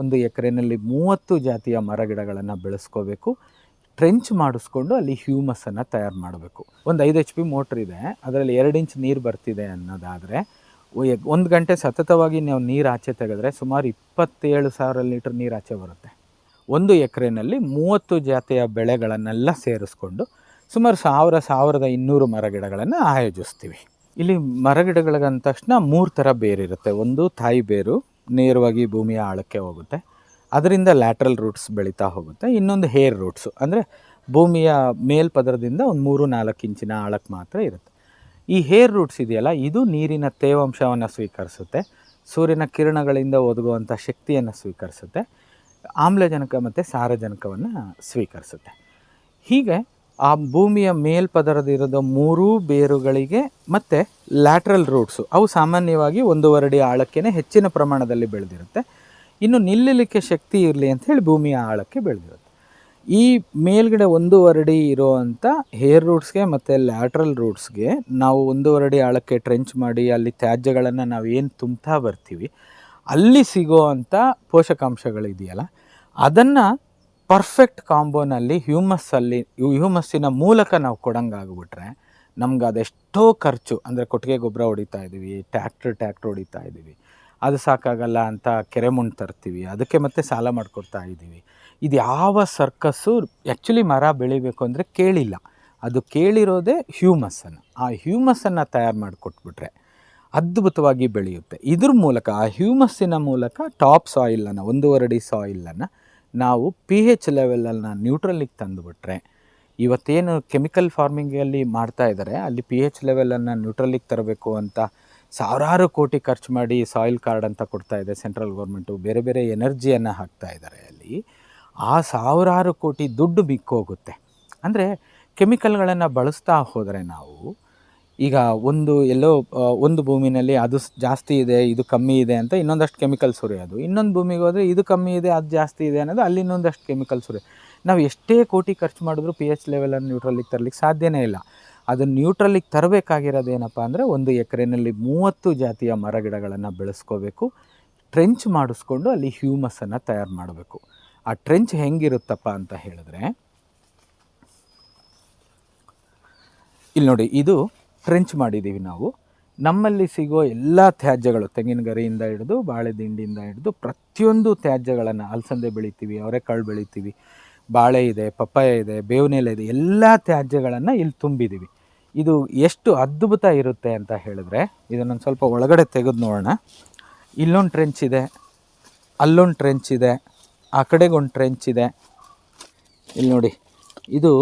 ಒಂದು ಎಕರೆನಲ್ಲಿ ಮೂವತ್ತು ಜಾತಿಯ ಮರಗಿಡಗಳನ್ನು ಬೆಳೆಸ್ಕೋಬೇಕು ಟ್ರೆಂಚ್ ಮಾಡಿಸ್ಕೊಂಡು ಅಲ್ಲಿ ಹ್ಯೂಮಸನ್ನು ತಯಾರು ಮಾಡಬೇಕು. ಒಂದು ಐದು ಎಚ್ ಪಿ ಮೋಟ್ರ್ ಇದೆ, ಅದರಲ್ಲಿ ಎರಡು ಇಂಚ್ ನೀರು ಬರ್ತಿದೆ ಅನ್ನೋದಾದರೆ ಒಂದು ಗಂಟೆ ಸತತವಾಗಿ ನಾವು ನೀರು ಆಚೆ ತೆಗೆದ್ರೆ ಸುಮಾರು ಇಪ್ಪತ್ತೇಳು ಸಾವಿರ ಲೀಟ್ರ್ ನೀರು ಆಚೆ ಬರುತ್ತೆ. ಒಂದು ಎಕರೆನಲ್ಲಿ ಮೂವತ್ತು ಜಾತಿಯ ಬೆಳೆಗಳನ್ನೆಲ್ಲ ಸೇರಿಸ್ಕೊಂಡು ಸುಮಾರು ಸಾವಿರ, ಸಾವಿರದ ಇನ್ನೂರು ಮರಗಿಡಗಳನ್ನು ಆಯೋಜಿಸ್ತೀವಿ. ಇಲ್ಲಿ ಮರಗಿಡಗಳಿಗಂದ ತಕ್ಷಣ ಮೂರು ಥರ ಬೇರಿರುತ್ತೆ. ಒಂದು ತಾಯಿ ಬೇರು ನೇರವಾಗಿ ಭೂಮಿಯ ಆಳಕ್ಕೆ ಹೋಗುತ್ತೆ. ಅದರಿಂದ ಲ್ಯಾಟ್ರಲ್ ರೂಟ್ಸ್ ಬೆಳೀತಾ ಹೋಗುತ್ತೆ. ಇನ್ನೊಂದು ಹೇರ್ ರೂಟ್ಸು ಅಂದರೆ ಭೂಮಿಯ ಮೇಲ್ಪದರದಿಂದ ಒಂದು ಮೂರು ನಾಲ್ಕು ಇಂಚಿನ ಆಳಕ್ಕೆ ಮಾತ್ರ ಇರುತ್ತೆ. ಈ ಹೇರ್ ರೂಟ್ಸ್ ಇದೆಯಲ್ಲ, ಇದು ನೀರಿನ ತೇವಾಂಶವನ್ನು ಸ್ವೀಕರಿಸುತ್ತೆ. ಸೂರ್ಯನ ಕಿರಣಗಳಿಂದ ಒದಗುವಂಥ ಶಕ್ತಿಯನ್ನು ಸ್ವೀಕರಿಸುತ್ತೆ. ಆಮ್ಲಜನಕ ಮತ್ತು ಸಾರಜನಕವನ್ನು ಸ್ವೀಕರಿಸುತ್ತೆ. ಹೀಗೆ ಆ ಭೂಮಿಯ ಮೇಲ್ಪದರದಿರೋದ ಮೂರೂ ಬೇರುಗಳಿಗೆ ಮತ್ತು ಲ್ಯಾಟ್ರಲ್ ರೂಟ್ಸು ಅವು ಸಾಮಾನ್ಯವಾಗಿ ಒಂದೂವರೆ ಅಡಿ ಆಳಕ್ಕೇ ಹೆಚ್ಚಿನ ಪ್ರಮಾಣದಲ್ಲಿ ಬೆಳೆದಿರುತ್ತೆ. ಇನ್ನು ನಿಲ್ಲಲಿಕ್ಕೆ ಶಕ್ತಿ ಇರಲಿ ಅಂತ ಹೇಳಿ ಭೂಮಿಯ ಆಳಕ್ಕೆ ಬೆಳೆದಿರುತ್ತೆ. ಈ ಮೇಲ್ಗಡೆ ಒಂದೂವರೆ ಅಡಿ ಇರೋವಂಥ ಹೇರ್ ರೂಟ್ಸ್ಗೆ ಮತ್ತು ಲ್ಯಾಟ್ರಲ್ ರೂಟ್ಸ್ಗೆ ನಾವು ಒಂದೂವರೆ ಅಡಿ ಆಳಕ್ಕೆ ಟ್ರೆಂಚ್ ಮಾಡಿ ಅಲ್ಲಿ ತ್ಯಾಜ್ಯಗಳನ್ನು ನಾವು ಏನು ತುಂಬ್ತಾ ಬರ್ತೀವಿ, ಅಲ್ಲಿ ಸಿಗೋ ಅಂಥ ಪೋಷಕಾಂಶಗಳಿದೆಯಲ್ಲ, ಅದನ್ನು ಪರ್ಫೆಕ್ಟ್ ಕಾಂಬೋನಲ್ಲಿ ಹ್ಯೂಮಸ್ಸಲ್ಲಿ ಹ್ಯೂಮಸ್ಸಿನ ಮೂಲಕ ನಾವು ಕೊಡಂಗಾಗ್ಬಿಟ್ರೆ ನಮ್ಗೆ ಅದೆಷ್ಟೋ ಖರ್ಚು, ಅಂದರೆ ಕೊಟ್ಟಿಗೆ ಗೊಬ್ಬರ ಹೊಡಿತಾ ಇದ್ದೀವಿ ಟ್ಯಾಕ್ಟ್ರ್ ಟ್ಯಾಕ್ಟ್ರ್ ಹೊಡಿತಾ ಇದ್ದೀವಿ ಅದು ಸಾಕಾಗಲ್ಲ ಅಂತ ಕೆರೆ ಮುಂಡ್ ತರ್ತೀವಿ, ಅದಕ್ಕೆ ಮತ್ತೆ ಸಾಲ ಮಾಡಿಕೊಡ್ತಾ ಇದ್ದೀವಿ ಇದು ಯಾವ ಸರ್ಕಸ್ಸು ಆ್ಯಕ್ಚುಲಿ ಮರ ಬೆಳಿಬೇಕು ಅಂದರೆ ಕೇಳಿಲ್ಲ. ಅದು ಕೇಳಿರೋದೇ ಹ್ಯೂಮಸ್ಸನ್ನು ಆ ಹ್ಯೂಮಸ್ಸನ್ನು ತಯಾರು ಮಾಡಿಕೊಟ್ಬಿಟ್ರೆ ಅದ್ಭುತವಾಗಿ ಬೆಳೆಯುತ್ತೆ. ಇದ್ರ ಮೂಲಕ, ಆ ಹ್ಯೂಮಸ್ಸಿನ ಮೂಲಕ ಟಾಪ್ ಸಾಯಿಲನ್ನು ಒಂದೂವರೆ ಅಡಿ ಸಾಯಿಲನ್ನು ನಾವು ಪಿ ಹೆಚ್ ಲೆವೆಲನ್ನು ನ್ಯೂಟ್ರಲಿಗೆ ತಂದುಬಿಟ್ರೆ, ಇವತ್ತೇನು ಕೆಮಿಕಲ್ ಫಾರ್ಮಿಂಗಲ್ಲಿ ಮಾಡ್ತಾ ಇದ್ದಾರೆ ಅಲ್ಲಿ ಪಿ ಹೆಚ್ ಲೆವೆಲನ್ನು ನ್ಯೂಟ್ರಲಿಗೆ ತರಬೇಕು ಅಂತ ಸಾವಿರಾರು ಕೋಟಿ ಖರ್ಚು ಮಾಡಿ ಸಾಯಿಲ್ ಕಾರ್ಡ್ ಅಂತ ಕೊಡ್ತಾ ಇದೆ ಸೆಂಟ್ರಲ್ ಗೌರ್ಮೆಂಟು ಬೇರೆ ಬೇರೆ ಎನರ್ಜಿಯನ್ನು ಹಾಕ್ತಾ ಇದ್ದಾರೆ ಅಲ್ಲಿ. ಆ ಸಾವಿರಾರು ಕೋಟಿ ದುಡ್ಡು ಬಿಕ್ಕೋಗುತ್ತೆ. ಅಂದರೆ ಕೆಮಿಕಲ್ಗಳನ್ನು ಬಳಸ್ತಾ ಹೋದರೆ ನಾವು ಈಗ ಒಂದು ಎಲ್ಲೋ ಒಂದು ಭೂಮಿನಲ್ಲಿ ಅದು ಜಾಸ್ತಿ ಇದೆ, ಇದು ಕಮ್ಮಿ ಇದೆ ಅಂತ ಇನ್ನೊಂದಷ್ಟು ಕೆಮಿಕಲ್ ಸುರಿಯೋದು. ಇನ್ನೊಂದು ಭೂಮಿಗೆ ಹೋದರೆ ಇದು ಕಮ್ಮಿ ಇದೆ, ಅದು ಜಾಸ್ತಿ ಇದೆ ಅನ್ನೋದು ಅಲ್ಲಿ ಇನ್ನೊಂದಷ್ಟು ಕೆಮಿಕಲ್ ಸುರಿ ನಾವು ಎಷ್ಟೇ ಕೋಟಿ ಖರ್ಚು ಮಾಡಿದ್ರು ಪಿ ಎಚ್ ಲೆವೆಲನ್ನು ನ್ಯೂಟ್ರಲಿಗೆ ತರಲಿಕ್ಕೆ ಸಾಧ್ಯನೇ ಇಲ್ಲ. ಅದನ್ನು ನ್ಯೂಟ್ರಲಿಗೆ ತರಬೇಕಾಗಿರೋದು ಏನಪ್ಪ ಅಂದರೆ ಒಂದು ಎಕರೆನಲ್ಲಿ ಮೂವತ್ತು ಜಾತಿಯ ಮರಗಿಡಗಳನ್ನು ಬೆಳೆಸ್ಕೋಬೇಕು. ಟ್ರೆಂಚ್ ಮಾಡಿಸ್ಕೊಂಡು ಅಲ್ಲಿ ಹ್ಯೂಮಸನ್ನು ತಯಾರು ಮಾಡಬೇಕು. ಆ ಟ್ರೆಂಚ್ ಹೆಂಗಿರುತ್ತಪ್ಪ ಅಂತ ಹೇಳಿದ್ರೆ, ಇಲ್ಲಿ ನೋಡಿ, ಇದು ಟ್ರೆಂಚ್ ಮಾಡಿದ್ದೀವಿ ನಾವು. ನಮ್ಮಲ್ಲಿ ಸಿಗೋ ಎಲ್ಲ ತ್ಯಾಜ್ಯಗಳು ತೆಂಗಿನ ಗರಿಯಿಂದ ಹಿಡಿದು ಬಾಳೆ ದಿಂಡಿಯಿಂದ ಹಿಡಿದು, ಪ್ರತಿಯೊಂದು ತ್ಯಾಜ್ಯಗಳನ್ನು ಅಲಸಂದೆ ಬೆಳಿತೀವಿ, ಅವರೆಕಾಳು ಬೆಳಿತೀವಿ, ಬಾಳೆ ಇದೆ, ಪಪ್ಪಾಯ ಇದೆ, ಬೇವಿನೆಲೆ ಇದೆ, ಎಲ್ಲ ತ್ಯಾಜ್ಯಗಳನ್ನು ಇಲ್ಲಿ ತುಂಬಿದ್ದೀವಿ ಇದು ಎಷ್ಟು ಅದ್ಭುತ ಇರುತ್ತೆ ಅಂತ ಹೇಳಿದ್ರೆ, ಇದನ್ನೊಂದು ಸ್ವಲ್ಪ ಒಳಗಡೆ ತೆಗೆದು ನೋಡೋಣ. ಇಲ್ಲೊಂದು ಟ್ರೆಂಚ್ ಇದೆ, ಅಲ್ಲೊಂದು ಟ್ರೆಂಚ್ ಇದೆ, ಆ ಕಡೆಗೊಂದು ಟ್ರೆಂಚ್ ಇದೆ. ಇಲ್ಲಿ ನೋಡಿ, ಇದು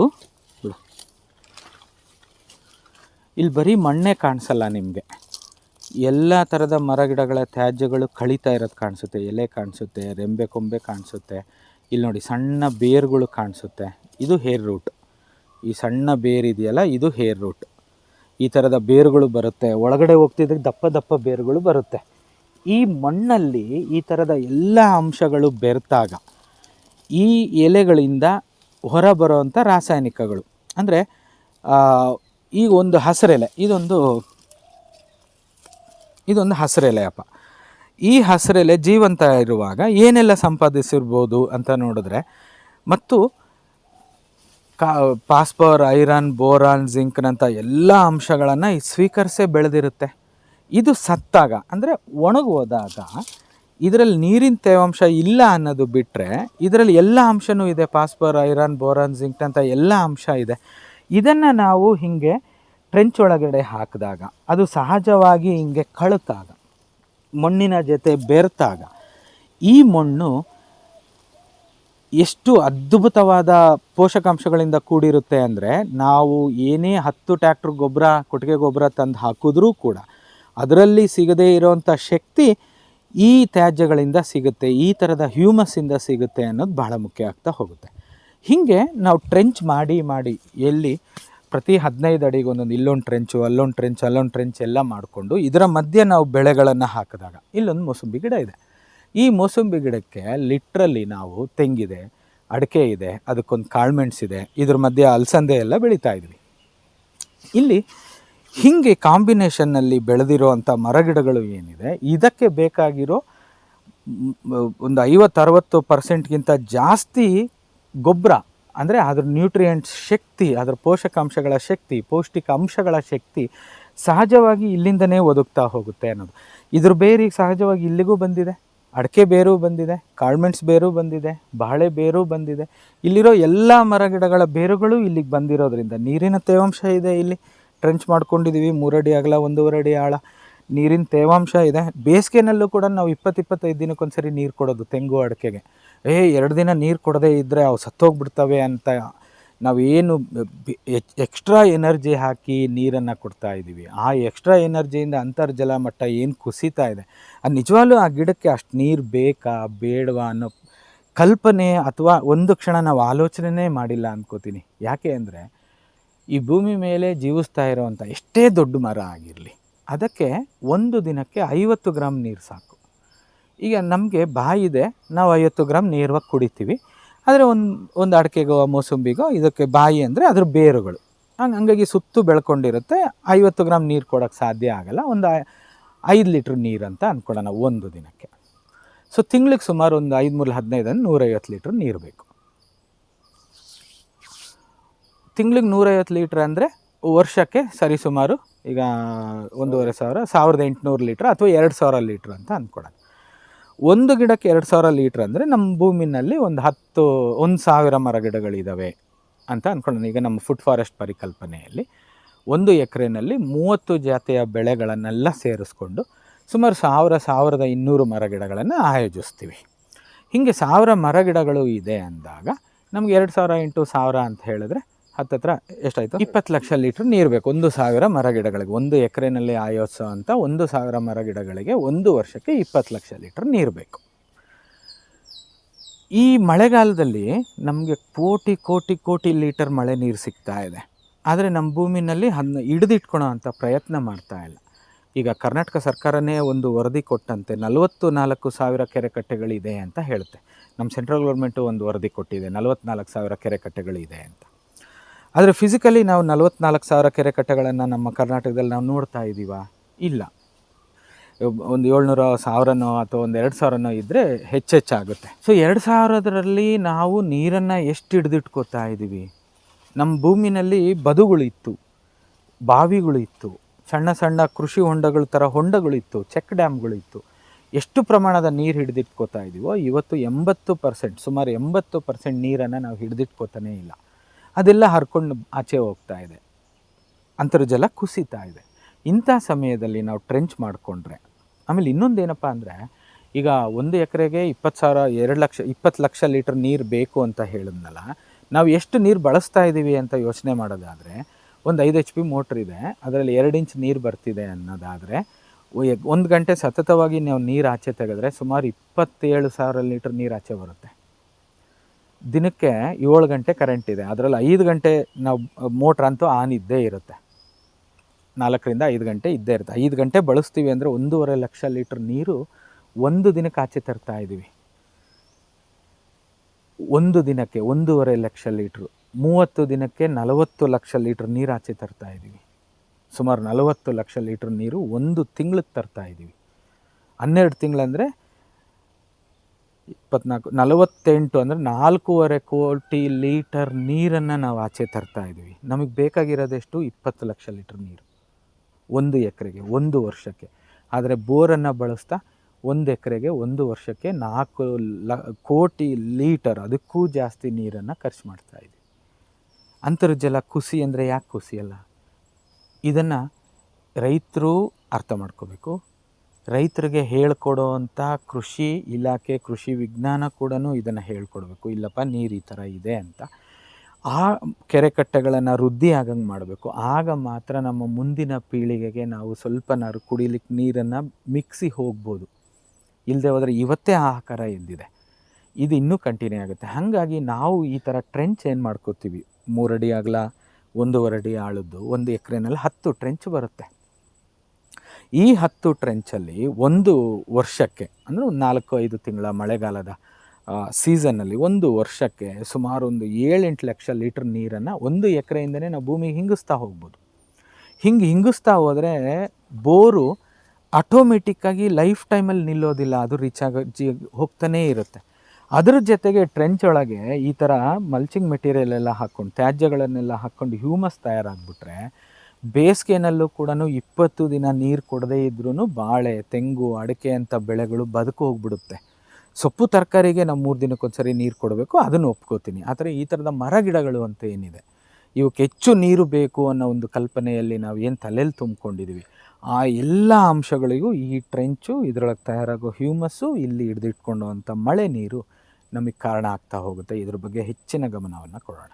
ಇಲ್ಲಿ ಬರೀ ಮಣ್ಣೇ ಕಾಣಿಸಲ್ಲ ನಿಮಗೆ. ಎಲ್ಲ ಥರದ ಮರಗಿಡಗಳ ತ್ಯಾಜ್ಯಗಳು ಕಳೀತಾ ಇರೋದು ಕಾಣಿಸುತ್ತೆ. ಎಲೆ ಕಾಣಿಸುತ್ತೆ, ರೆಂಬೆ, ಕೊಂಬೆ ಕಾಣಿಸುತ್ತೆ. ಇಲ್ಲಿ ನೋಡಿ ಸಣ್ಣ ಬೇರುಗಳು ಕಾಣಿಸುತ್ತೆ. ಇದು ಹೇರ್ ರೂಟ್ ಈ ಸಣ್ಣ ಬೇರು ಇದೆಯಲ್ಲ, ಇದು ಹೇರ್ ರೂಟ್ ಈ ಥರದ ಬೇರುಗಳು ಬರುತ್ತೆ. ಒಳಗಡೆ ಹೋಗ್ತಿದ್ರೆ ದಪ್ಪ ದಪ್ಪ ಬೇರುಗಳು ಬರುತ್ತೆ. ಈ ಮಣ್ಣಲ್ಲಿ ಈ ಥರದ ಎಲ್ಲ ಅಂಶಗಳು ಬೆರೆತಾಗ ಈ ಎಲೆಗಳಿಂದ ಹೊರಬರುವಂಥ ರಾಸಾಯನಿಕಗಳು. ಅಂದರೆ ಈಗ ಒಂದು ಹಸಿರೆಲೆ. ಇದೊಂದು ಇದೊಂದು ಹಸಿರೆಲೆ ಅಪ್ಪ. ಈ ಹಸಿರೆಲೆ ಜೀವಂತ ಇರುವಾಗ ಏನೆಲ್ಲ ಸಂಪಾದಿಸಿರ್ಬೋದು ಅಂತ ನೋಡಿದ್ರೆ, ಮತ್ತು ಕಾ, ಪಾಸ್ಪರ್, ಐರನ್, ಬೋರಾನ್ ಜಿಂಕ್ನಂಥ ಎಲ್ಲ ಅಂಶಗಳನ್ನು ಸ್ವೀಕರಿಸೇ ಬೆಳೆದಿರುತ್ತೆ. ಇದು ಸತ್ತಾಗ, ಅಂದರೆ ಒಣಗೋದಾಗ ಇದರಲ್ಲಿ ನೀರಿನ ತೇವಾಂಶ ಇಲ್ಲ ಅನ್ನೋದು ಬಿಟ್ಟರೆ ಇದರಲ್ಲಿ ಎಲ್ಲ ಅಂಶವೂ ಇದೆ. ಪಾಸ್ಪರ್, ಐರನ್, ಬೋರಾನ್ ಜಿಂಕ್ನಂಥ ಎಲ್ಲ ಅಂಶ ಇದೆ. ಇದನ್ನು ನಾವು ಹೀಗೆ ಟ್ರೆಂಚ್ ಒಳಗಡೆ ಹಾಕಿದಾಗ, ಅದು ಸಹಜವಾಗಿ ಹಿಂಗೆ ಕಳುತ್ತಾಗ ಮಣ್ಣಿನ ಜೊತೆ ಬೆರೆತಾಗ. ಈ ಮಣ್ಣು ಎಷ್ಟು ಅದ್ಭುತವಾದ ಪೋಷಕಾಂಶಗಳಿಂದ ಕೂಡಿರುತ್ತೆ ಅಂದರೆ, ನಾವು ಏನೇ ಹತ್ತು ಟ್ಯಾಕ್ಟ್ರ್ ಗೊಬ್ಬರ, ಕೊಟ್ಟಿಗೆ ಗೊಬ್ಬರ ತಂದು ಹಾಕಿದ್ರೂ ಕೂಡ, ಅದರಲ್ಲಿ ಸಿಗದೇ ಇರೋವಂಥ ಶಕ್ತಿ ಈ ತ್ಯಾಜ್ಯಗಳಿಂದ ಸಿಗುತ್ತೆ, ಈ ಥರದ ಹ್ಯೂಮಸ್ಸಿಂದ ಸಿಗುತ್ತೆ ಅನ್ನೋದು ಬಹಳ ಮುಖ್ಯ ಆಗ್ತಾ ಹೋಗುತ್ತೆ. ಹೀಗೆ ನಾವು ಟ್ರೆಂಚ್ ಮಾಡಿ ಮಾಡಿ, ಎಲ್ಲಿ ಪ್ರತಿ ಹದಿನೈದು ಅಡಿಗೆ ಒಂದೊಂದು ಇಲ್ಲೊಂದು ಟ್ರೆಂಚು ಅಲ್ಲೊಂದು ಟ್ರೆಂಚ್ ಅಲ್ಲೊಂದು ಟ್ರೆಂಚ್ ಎಲ್ಲ ಮಾಡಿಕೊಂಡು ಇದರ ಮಧ್ಯೆ ನಾವು ಬೆಳೆಗಳನ್ನು ಹಾಕಿದಾಗ ಇಲ್ಲೊಂದು ಮೋಸಂಬಿ ಗಿಡ ಇದೆ. ಈ ಮೋಸಂಬಿ ಗಿಡಕ್ಕೆ ಲಿಟ್ರಲ್ಲಿ ನಾವು ತೆಂಗಿದೆ, ಅಡಿಕೆ ಇದೆ, ಅದಕ್ಕೊಂದು ಕಾಳ್ಮೆಣ್ಸ್ ಇದೆ, ಇದ್ರ ಮಧ್ಯೆ ಅಲಸಂದೆ ಎಲ್ಲ ಬೆಳೀತಾ ಇದ್ವಿ. ಇಲ್ಲಿ ಹೀಗೆ ಕಾಂಬಿನೇಷನ್ನಲ್ಲಿ ಬೆಳೆದಿರುವಂಥ ಮರಗಿಡಗಳು ಏನಿದೆ, ಇದಕ್ಕೆ ಬೇಕಾಗಿರೋ ಒಂದು ಐವತ್ತರವತ್ತು ಪರ್ಸೆಂಟ್ಗಿಂತ ಜಾಸ್ತಿ ಗೊಬ್ಬರ, ಅಂದರೆ ಅದ್ರ ನ್ಯೂಟ್ರಿಯೆಂಟ್ಸ್ ಶಕ್ತಿ, ಅದರ ಪೋಷಕಾಂಶಗಳ ಶಕ್ತಿ ಪೌಷ್ಟಿಕ ಅಂಶಗಳ ಶಕ್ತಿ ಸಹಜವಾಗಿ ಇಲ್ಲಿಂದನೇ ಒದಗ್ತಾ ಹೋಗುತ್ತೆ ಅನ್ನೋದು. ಇದ್ರ ಬೇರು ಸಹಜವಾಗಿ ಇಲ್ಲಿಗೂ ಬಂದಿದೆ. ಅಡಿಕೆ ಬೇರು ಬಂದಿದೆ ಕಾಳ್ಮೆಣ್ಸ್ ಬೇರು ಬಂದಿದೆ, ಬಾಳೆ ಬೇರು ಬಂದಿದೆ. ಇಲ್ಲಿರೋ ಎಲ್ಲ ಮರಗಿಡಗಳ ಬೇರುಗಳು ಇಲ್ಲಿಗೆ ಬಂದಿರೋದ್ರಿಂದ ನೀರಿನ ತೇವಾಂಶ ಇದೆ ಇಲ್ಲಿ. ಟ್ರೆಂಚ್ ಮಾಡ್ಕೊಂಡಿದ್ದೀವಿ ಮೂರಡಿ ಅಗಲ, ಒಂದೂವರೆ ಅಡಿ ಆಳ. ನೀರಿನ ತೇವಾಂಶ ಇದೆ. ಬೇಸಿಗೆನಲ್ಲೂ ಕೂಡ ನಾವು ಇಪ್ಪತ್ತಿಪ್ಪತ್ತೈದು ದಿನಕ್ಕೊಂದ್ಸರಿ ನೀರು ಕೊಡೋದು ತೆಂಗು ಅಡಿಕೆಗೆ. ಏ, ಎರಡು ದಿನ ನೀರು ಕೊಡದೇ ಇದ್ದರೆ ಅವು ಸತ್ತೋಗ್ಬಿಡ್ತವೆ ಅಂತ ನಾವೇನು ಎಕ್ಸ್ಟ್ರಾ ಎನರ್ಜಿ ಹಾಕಿ ನೀರನ್ನು ಕೊಡ್ತಾ ಇದ್ದೀವಿ ಆ ಎಕ್ಸ್ಟ್ರಾ ಎನರ್ಜಿಯಿಂದ ಅಂತರ್ಜಲ ಮಟ್ಟ ಏನು ಕುಸಿತಾ ಇದೆ. ಅದು ನಿಜವಾಗ್ಲೂ ಆ ಗಿಡಕ್ಕೆ ಅಷ್ಟು ನೀರು ಬೇಕಾ, ಬೇಡವಾ ಅನ್ನೋ ಕಲ್ಪನೆ ಅಥವಾ ಒಂದು ಕ್ಷಣ ನಾವು ಆಲೋಚನೆನೇ ಮಾಡಿಲ್ಲ ಅಂದ್ಕೋತೀನಿ ಯಾಕೆ ಅಂದರೆ ಈ ಭೂಮಿ ಮೇಲೆ ಜೀವಿಸ್ತಾ ಇರೋವಂಥ ಎಷ್ಟೇ ದೊಡ್ಡ ಮರ ಆಗಿರಲಿ ಅದಕ್ಕೆ ಒಂದು ದಿನಕ್ಕೆ ಐವತ್ತು ಗ್ರಾಮ್ ನೀರು ಸಾಕು. ಈಗ ನಮಗೆ ಬಾಯಿ ಇದೆ, ನಾವು ಐವತ್ತು ಗ್ರಾಮ್ ನೇರವಾಗಿ ಕುಡಿತೀವಿ. ಆದರೆ ಒಂದು ಒಂದು ಅಡಿಕೆಗೋ, ಮೋಸಂಬಿಗೋ, ಇದಕ್ಕೆ ಬಾಯಿ ಅಂದರೆ ಅದ್ರ ಬೇರುಗಳು. ಹಂಗೆ, ಹಂಗಾಗಿ ಸುತ್ತು ಬೆಳ್ಕೊಂಡಿರುತ್ತೆ, ಐವತ್ತು ಗ್ರಾಮ್ ನೀರು ಕೊಡೋಕ್ಕೆ ಸಾಧ್ಯ ಆಗಲ್ಲ. ಒಂದು ಐದು ಲೀಟ್ರ್ ನೀರು ಅಂತ ಅಂದ್ಕೊಳ್ಳೋಣ ಒಂದು ದಿನಕ್ಕೆ. ಸೊ ತಿಂಗ್ಳಿಗೆ ಸುಮಾರು ಒಂದು ಐದು ಮೂರು ಹದಿನೈದನ್ನು ನೂರೈವತ್ತು ಲೀಟ್ರ್ ನೀರು ಬೇಕು. ತಿಂಗ್ಳಿಗೆ ನೂರೈವತ್ತು ಲೀಟ್ರ್ ಅಂದರೆ ವರ್ಷಕ್ಕೆ ಸರಿಸುಮಾರು ಈಗ ಒಂದೂವರೆ ಸಾವಿರ, ಸಾವಿರದ ಎಂಟುನೂರು ಲೀಟ್ರ್ ಅಥವಾ ಎರಡು ಸಾವಿರ ಲೀಟ್ರ್ ಅಂತ ಅಂದ್ಕೊಳ್ಳೋಣ ಒಂದು ಗಿಡಕ್ಕೆ ಎರಡು ಸಾವಿರ ಲೀಟ್ರ್ ಅಂದರೆ ನಮ್ಮ ಭೂಮಿನಲ್ಲಿ ಒಂದು ಹತ್ತು, ಒಂದು ಸಾವಿರ ಮರ ಗಿಡಗಳಿದ್ದಾವೆ ಅಂತ ಅಂದ್ಕೊಳ್ಳೋಣ ಈಗ ನಮ್ಮ ಫುಡ್ ಫಾರೆಸ್ಟ್ ಪರಿಕಲ್ಪನೆಯಲ್ಲಿ ಒಂದು ಎಕರೆನಲ್ಲಿ ಮೂವತ್ತು ಜಾತಿಯ ಬೆಳೆಗಳನ್ನೆಲ್ಲ ಸೇರಿಸ್ಕೊಂಡು ಸುಮಾರು ಸಾವಿರ, ಸಾವಿರದ ಇನ್ನೂರು ಮರ ಗಿಡಗಳನ್ನು ಆಯೋಜಿಸ್ತೀವಿ. ಹೀಗೆ ಸಾವಿರ ಮರ ಗಿಡಗಳು ಇದೆ ಅಂದಾಗ ನಮ್ಗೆ ಎರಡು ಸಾವಿರ ಎಂಟು ಸಾವಿರ ಅಂತ ಹೇಳಿದ್ರೆ ಹತ್ತತ್ರ ಎಷ್ಟಾಯಿತು? ಇಪ್ಪತ್ತು ಲಕ್ಷ ಲೀಟ್ರ್ ನೀರು ಬೇಕು. ಒಂದು ಸಾವಿರ ಮರ ಗಿಡಗಳಿಗೆ. ಒಂದು ಎಕರೆನಲ್ಲಿ ಆಯೋಜಿಸೋ ಅಂತ ಒಂದು ಸಾವಿರ ಮರ ಗಿಡಗಳಿಗೆ ಒಂದು ವರ್ಷಕ್ಕೆ ಇಪ್ಪತ್ತು ಲಕ್ಷ ಲೀಟ್ರ್ ನೀರು ಬೇಕು. ಈ ಮಳೆಗಾಲದಲ್ಲಿ ನಮಗೆ ಕೋಟಿ ಕೋಟಿ ಕೋಟಿ ಲೀಟರ್ ಮಳೆ ನೀರು ಸಿಗ್ತಾ ಇದೆ. ಆದರೆ ನಮ್ಮ ಭೂಮಿನಲ್ಲಿ ಅದನ್ನ ಹಿಡಿದಿಟ್ಕೊಳೋ ಅಂತ ಪ್ರಯತ್ನ ಮಾಡ್ತಾ ಇಲ್ಲ. ಈಗ ಕರ್ನಾಟಕ ಸರ್ಕಾರನೇ ಒಂದು ವರದಿ ಕೊಟ್ಟಂತೆ, ನಲವತ್ತು ನಾಲ್ಕು ಸಾವಿರ ಕೆರೆಕಟ್ಟೆಗಳಿದೆ ಅಂತ ಹೇಳುತ್ತೆ ನಮ್ಮ ಸೆಂಟ್ರಲ್ ಗೌರ್ಮೆಂಟು ಒಂದು ವರದಿ ಕೊಟ್ಟಿದೆ ನಲವತ್ನಾಲ್ಕು ಸಾವಿರ ಕೆರೆಕಟ್ಟೆಗಳಿದೆ ಅಂತ. ಆದರೆ ಫಿಸಿಕಲಿ ನಾವು ನಲವತ್ನಾಲ್ಕು ಸಾವಿರ ಕೆರೆಕಟ್ಟೆಗಳನ್ನು ನಮ್ಮ ಕರ್ನಾಟಕದಲ್ಲಿ ನಾವು ನೋಡ್ತಾ ಇದ್ದೀವ ಇಲ್ಲ. ಒಂದು ಏಳ್ನೂರ ಸಾವಿರನೋ ಅಥವಾ ಒಂದು ಎರಡು ಸಾವಿರನೋ ಇದ್ದರೆ ಹೆಚ್ಚೆಚ್ಚಾಗುತ್ತೆ. ಸೊ ಎರಡು ಸಾವಿರದರಲ್ಲಿ ನಾವು ನೀರನ್ನು ಎಷ್ಟು ಹಿಡಿದಿಟ್ಕೋತಾ ಇದ್ದೀವಿ ನಮ್ಮ ಭೂಮಿನಲ್ಲಿ ಬದುಗಳಿತ್ತು, ಬಾವಿಗಳಿತ್ತು, ಸಣ್ಣ ಸಣ್ಣ ಕೃಷಿ ಹೊಂಡಗಳ ಥರ ಹೊಂಡಗಳಿತ್ತು, ಚೆಕ್ ಡ್ಯಾಮ್ಗಳಿತ್ತು. ಎಷ್ಟು ಪ್ರಮಾಣದ ನೀರು ಹಿಡಿದಿಟ್ಕೋತಾ ಇದ್ದೀವೋ ಇವತ್ತು ಎಂಬತ್ತು ಪರ್ಸೆಂಟ್, ಸುಮಾರು ಎಂಬತ್ತು ಪರ್ಸೆಂಟ್ ನೀರನ್ನು ನಾವು ಹಿಡಿದಿಟ್ಕೋತಾನೇ ಇಲ್ಲ. ಅದೆಲ್ಲ ಹರ್ಕೊಂಡು ಆಚೆ ಹೋಗ್ತಾ ಇದೆ. ಅಂತರ್ಜಲ ಕುಸಿತಾ ಇದೆ. ಇಂಥ ಸಮಯದಲ್ಲಿ ನಾವು ಟ್ರೆಂಚ್ ಮಾಡಿಕೊಂಡ್ರೆ, ಆಮೇಲೆ ಇನ್ನೊಂದೇನಪ್ಪ ಅಂದರೆ, ಈಗ ಒಂದು ಎಕರೆಗೆ ಇಪ್ಪತ್ತು ಸಾವಿರ, ಎರಡು ಲಕ್ಷ, ಇಪ್ಪತ್ತು ಲಕ್ಷ ಲೀಟ್ರ್ ನೀರು ಬೇಕು ಅಂತ ಹೇಳಿದ್ನಲ್ಲ, ನಾವು ಎಷ್ಟು ನೀರು ಬಳಸ್ತಾ ಇದ್ದೀವಿ ಅಂತ ಯೋಚನೆ ಮಾಡೋದಾದರೆ, ಒಂದು ಐದು ಎಚ್ ಪಿ ಮೋಟ್ರ್ ಇದೆ, ಅದರಲ್ಲಿ ಎರಡು ಇಂಚ್ ನೀರು ಬರ್ತಿದೆ ಅನ್ನೋದಾದರೆ ಒಂದು ಗಂಟೆ ಸತತವಾಗಿ ನಾವು ನೀರು ಆಚೆ ತೆಗೆದ್ರೆ ಸುಮಾರು ಇಪ್ಪತ್ತೇಳು ಸಾವಿರ ಲೀಟ್ರ್ ನೀರು ಆಚೆ ಬರುತ್ತೆ. ದಿನಕ್ಕೆ ಏಳು ಗಂಟೆ ಕರೆಂಟ್ ಇದೆ. ಅದರಲ್ಲಿ ಐದು ಗಂಟೆ ನಾವು ಮೋಟ್ರ್ ಅಂತೂ ಆನ್ ಇದ್ದೇ ಇರುತ್ತೆ. ನಾಲ್ಕರಿಂದ ಐದು ಗಂಟೆ ಇದ್ದೇ ಇರುತ್ತೆ. ಐದು ಗಂಟೆ ಬಳಸ್ತೀವಿ ಅಂದರೆ ಒಂದೂವರೆ ಲಕ್ಷ ಲೀಟ್ರ್ ನೀರು ಒಂದು ದಿನಕ್ಕೆ ಆಚೆ ತರ್ತಾ ಇದ್ದೀವಿ. ಒಂದು ದಿನಕ್ಕೆ ಒಂದೂವರೆ ಲಕ್ಷ ಲೀಟ್ರು ಮೂವತ್ತು ದಿನಕ್ಕೆ ನಲವತ್ತು ಲಕ್ಷ ಲೀಟ್ರ್ ನೀರು ಆಚೆ ತರ್ತಾ ಇದ್ದೀವಿ. ಸುಮಾರು ನಲವತ್ತು ಲಕ್ಷ ಲೀಟ್ರ್ ನೀರು ಒಂದು ತಿಂಗ್ಳಿಗೆ ತರ್ತಾ ಇದ್ದೀವಿ. ಹನ್ನೆರಡು ತಿಂಗಳಂದರೆ ಇಪ್ಪತ್ನಾಲ್ಕು, ನಲವತ್ತೆಂಟು ಅಂದರೆ ನಾಲ್ಕೂವರೆ ಕೋಟಿ ಲೀಟರ್ ನೀರನ್ನು ನಾವು ಆಚೆ ತರ್ತಾ ಇದ್ದೀವಿ. ನಮಗೆ ಬೇಕಾಗಿರೋದೆಷ್ಟು? ಇಪ್ಪತ್ತು ಲಕ್ಷ ಲೀಟರ್ ನೀರು. ಒಂದು ಎಕರೆಗೆ, ಒಂದು ವರ್ಷಕ್ಕೆ. ಆದರೆ ಬೋರನ್ನು ಬಳಸ್ತಾ ಒಂದು ಎಕರೆಗೆ, ಒಂದು ವರ್ಷಕ್ಕೆ ನಾಲ್ಕು ಲ, ಕೋಟಿ ಲೀಟರ್ ಅದಕ್ಕೂ ಜಾಸ್ತಿ ನೀರನ್ನು ಖರ್ಚು ಮಾಡ್ತಾ ಇದ್ದೀವಿ. ಅಂತರ್ಜಲ ಕುಸಿ ಅಂದರೆ ಯಾಕೆ ಕುಸಿಯಲ್ಲ? ಇದನ್ನು ರೈತರು ಅರ್ಥ ಮಾಡ್ಕೋಬೇಕು. ರೈತರಿಗೆ ಹೇಳ್ಕೊಡೋ ಅಂಥ ಕೃಷಿ ಇಲಾಖೆ, ಕೃಷಿ ವಿಜ್ಞಾನ ಕೂಡ ಇದನ್ನು ಹೇಳ್ಕೊಡ್ಬೇಕು. ಇಲ್ಲಪ್ಪ, ನೀರು ಈ ಥರ ಇದೆ ಅಂತ. ಆ ಕೆರೆಕಟ್ಟೆಗಳನ್ನು ವೃದ್ಧಿ ಆಗಂಗೆ ಮಾಡಬೇಕು. ಆಗ ಮಾತ್ರ ನಮ್ಮ ಮುಂದಿನ ಪೀಳಿಗೆಗೆ ನಾವು ಸ್ವಲ್ಪನಾದ್ರು ಕುಡಿಲಿಕ್ಕೆ ನೀರನ್ನು ಮಿಕ್ಸಿ ಹೋಗ್ಬೋದು. ಇಲ್ಲದೆ ಹೋದರೆ ಇವತ್ತೇ ಆಹಾಕಾರ ಎದ್ದಿದೆ. ಇದು ಇನ್ನೂ ಕಂಟಿನ್ಯೂ ಆಗುತ್ತೆ. ಹಾಗಾಗಿ ನಾವು ಈ ಥರ ಟ್ರೆಂಚ್ ಏನು ಮಾಡ್ಕೋತೀವಿ? ಮೂರಡಿ ಅಗಲ ಒಂದೂವರೆ ಅಡಿ ಆಳದ್ದು, ಒಂದು ಎಕರೆನಲ್ಲಿ ಹತ್ತು ಟ್ರೆಂಚ್ ಬರುತ್ತೆ. ಈ ಹತ್ತು ಟ್ರೆಂಚಲ್ಲಿ ಒಂದು ವರ್ಷಕ್ಕೆ, ಅಂದರೆ ಒಂದು ನಾಲ್ಕು ಐದು ತಿಂಗಳ ಮಳೆಗಾಲದ ಸೀಸನ್ನಲ್ಲಿ ಒಂದು ವರ್ಷಕ್ಕೆ ಸುಮಾರು ಒಂದು ಏಳೆಂಟು ಲಕ್ಷ ಲೀಟ್ರ್ ನೀರನ್ನು ಒಂದು ಎಕರೆಯಿಂದನೇ ನಾವು ಭೂಮಿಗೆ ಹಿಂಗಿಸ್ತಾ ಹೋಗ್ಬೋದು. ಹಿಂಗೆ ಹಿಂಗಿಸ್ತಾ ಹೋದರೆ ಬೋರು ಆಟೋಮೆಟಿಕ್ಕಾಗಿ ಲೈಫ್ ಟೈಮಲ್ಲಿ ನಿಲ್ಲೋದಿಲ್ಲ, ಅದು ರೀಚ್ ಆಗಿ ಹೋಗ್ತಾನೇ ಇರುತ್ತೆ. ಅದ್ರ ಜೊತೆಗೆ ಟ್ರೆಂಚ್ ಒಳಗೆ ಈ ಥರ ಮಲ್ಚಿಂಗ್ ಮೆಟೀರಿಯಲ್ ಎಲ್ಲ ಹಾಕ್ಕೊಂಡು, ತ್ಯಾಜ್ಯಗಳನ್ನೆಲ್ಲ ಹಾಕ್ಕೊಂಡು ಹ್ಯೂಮಸ್ ತಯಾರಾಗ್ಬಿಟ್ರೆ ಬೇಸಿಗೆನಲ್ಲೂ ಕೂಡ ಇಪ್ಪತ್ತು ದಿನ ನೀರು ಕೊಡದೇ ಇದ್ರೂ ಬಾಳೆ, ತೆಂಗು, ಅಡಿಕೆ ಅಂತ ಬೆಳೆಗಳು ಬದುಕು ಹೋಗ್ಬಿಡುತ್ತೆ. ಸೊಪ್ಪು ತರಕಾರಿಗೆ ನಾವು ಮೂರು ದಿನಕ್ಕೊಂದ್ಸರಿ ನೀರು ಕೊಡಬೇಕು, ಅದನ್ನು ಒಪ್ಕೋತೀನಿ. ಆದರೆ ಈ ಥರದ ಮರ ಗಿಡಗಳು ಅಂತ ಏನಿದೆ ಇವಕ್ಕೆ ಹೆಚ್ಚು ನೀರು ಬೇಕು ಅನ್ನೋ ಒಂದು ಕಲ್ಪನೆಯಲ್ಲಿ ನಾವು ಏನು ತಲೆಯಲ್ಲಿ ತುಂಬ್ಕೊಂಡಿದ್ದೀವಿ ಆ ಎಲ್ಲ ಅಂಶಗಳಿಗೂ ಈ ಟ್ರೆಂಚು ಇದರೊಳಗೆ ತಯಾರಾಗೋ ಹ್ಯೂಮಸ್ಸು ಇಲ್ಲಿ ಹಿಡಿದಿಟ್ಕೊಳ್ಳುವಂಥ ಮಳೆ ನೀರು ನಮಗೆ ಕಾರಣ ಆಗ್ತಾ ಹೋಗುತ್ತೆ. ಇದ್ರ ಬಗ್ಗೆ ಹೆಚ್ಚಿನ ಗಮನವನ್ನು ಕೊಡೋಣ.